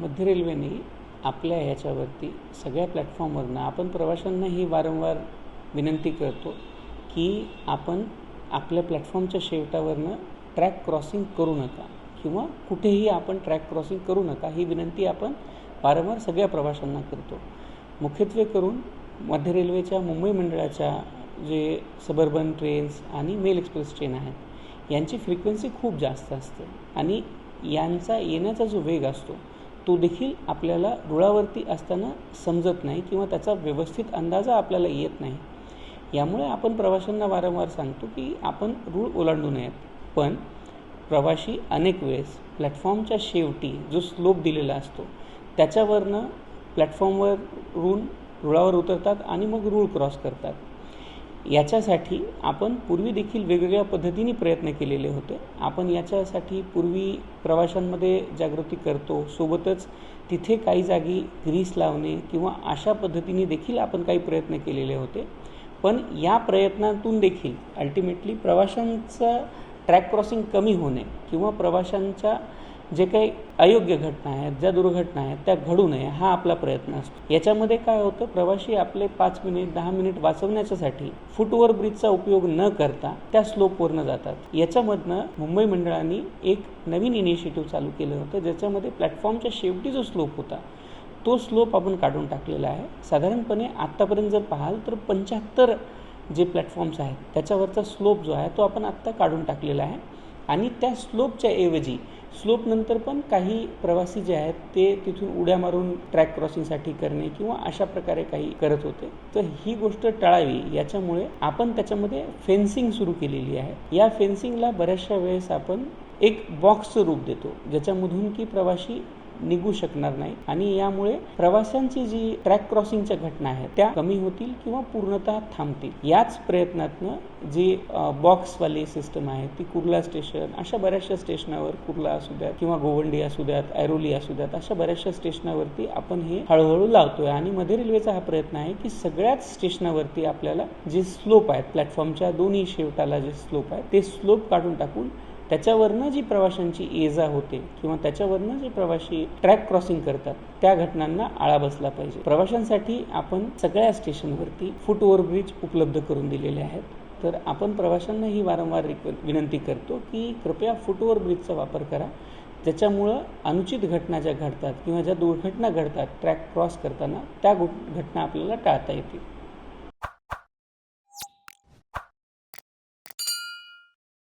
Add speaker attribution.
Speaker 1: मध्य रेल्वेने आपल्या ह्याच्यावरती सगळ्या प्लॅटफॉर्मवरनं आपण प्रवाशांना ही वारंवार विनंती करतो की आपण आपल्या प्लॅटफॉर्मच्या शेवटावरनं ट्रॅक क्रॉसिंग करू नका किंवा कुठेही आपण ट्रॅक क्रॉसिंग करू नका ही विनंती आपण वारंवार सगळ्या प्रवाशांना करतो. मुख्यत्वे करून मध्य रेल्वेच्या मुंबई मंडळाच्या जे सबर्बन ट्रेन्स आणि मेल एक्सप्रेस ट्रेन आहेत यांची फ्रिक्वेन्सी खूप जास्त असते आणि यांचा येण्याचा जो वेग असतो तो देखील आपल्याला रुळावरती असताना समजत नाही किंवा त्याचा व्यवस्थित अंदाजा आपल्याला येत नाही. यामुळे आपण प्रवाशांना वारंवार सांगतो की आपण रूळ ओलांडू नयेत. पण प्रवाशी अनेक वेळेस प्लॅटफॉर्मच्या शेवटी जो स्लोप दिलेला असतो त्याच्यावरनं प्लॅटफॉर्मवरून रुळावर उतरतात आणि मग रूळ क्रॉस करतात. याच्यासाठी आपण पूर्वी देखील वेगवेगळ्या पद्धतीने प्रयत्न केलेले होते. आपण याच्यासाठी पूर्वी प्रवाशांमध्ये जागृती करतो सोबतच तिथे काही जागी ग्रीस लावणे किंवा अशा पद्धतीने देखील आपण काही प्रयत्न केलेले होते. पण या प्रयत्नातून देखील अल्टिमेटली प्रवाशांचं ट्रॅक क्रॉसिंग कमी होणे किंवा प्रवाशांच्या जे काही अयोग्य घटना आहेत ज्या दुर्घटना आहेत त्या घडू नये हा आपला प्रयत्न असतो. याच्यामध्ये काय होतं प्रवासी आपले पाच मिनिट दहा मिनिट वाचवण्याच्यासाठी फुटओव्हर ब्रिजचा उपयोग न करता त्या स्लोपवरनं जातात. याच्यामधनं मुंबई मंडळाने एक नवीन इनिशिएटिव्ह चालू केलं होतं ज्याच्यामध्ये प्लॅटफॉर्मच्या शेवटी जो स्लोप होता तो स्लोप आपण काढून टाकलेला आहे. साधारणपणे आत्तापर्यंत जर पाहाल तर पंच्याहत्तर जे प्लॅटफॉर्म्स आहेत त्याच्यावरचा स्लोप जो आहे तो आपण आत्ता काढून टाकलेला आहे. आणि त्या स्लोपच्या ऐवजी स्लोपनंतर पण काही प्रवासी जे आहेत ते तिथून उड्या मारून ट्रॅक क्रॉसिंगसाठी करणे किंवा अशा प्रकारे काही करत होते. तर ही गोष्ट टाळावी याच्यामुळे आपण त्याच्यामध्ये फेन्सिंग सुरू केलेली आहे. या फेन्सिंगला बऱ्याचशा वेळेस आपण एक बॉक्सचं रूप देतो ज्याच्यामधून की प्रवासी निघू शकणार नाही. आणि यामुळे प्रवाशांची जी ट्रॅक क्रॉसिंगच्या घटना आहेत त्या कमी होतील किंवा पूर्णतः थांबतील. याच प्रयत्नातनं जी बॉक्सवाली सिस्टम आहे ती कुर्ला स्टेशन अशा बऱ्याचशा स्टेशनावर कुर्ला असू द्यात किंवा गोवंडी असू द्यात ऐरोली असू द्यात अशा बऱ्याचशा स्टेशनावरती आपण हे हळूहळू लावतोय. आणि मध्य रेल्वेचा हा प्रयत्न आहे की सगळ्याच स्टेशनावरती आपल्याला जे स्लोप आहेत प्लॅटफॉर्मच्या दोन्ही शेवटाला जे स्लोप आहे ते स्लोप काढून टाकून त्याच्यावरनं जी प्रवाशांची ये जा होते किंवा त्याच्यावरनं जे प्रवाशी ट्रॅक क्रॉसिंग करतात त्या घटनांना आळा बसला पाहिजे. प्रवाशांसाठी आपण सगळ्या स्टेशनवरती फुट ओव्हरब्रिज उपलब्ध करून दिलेले आहेत. तर आपण प्रवाशांना ही वारंवार विनंती करतो की कृपया फुट ओव्हरब्रिजचा वापर करा. ज्याच्यामुळं अनुचित घटना ज्या घडतात किंवा ज्या दुर्घटना घडतात ट्रॅक क्रॉस करताना त्या घटना आपल्याला टाळता येतील.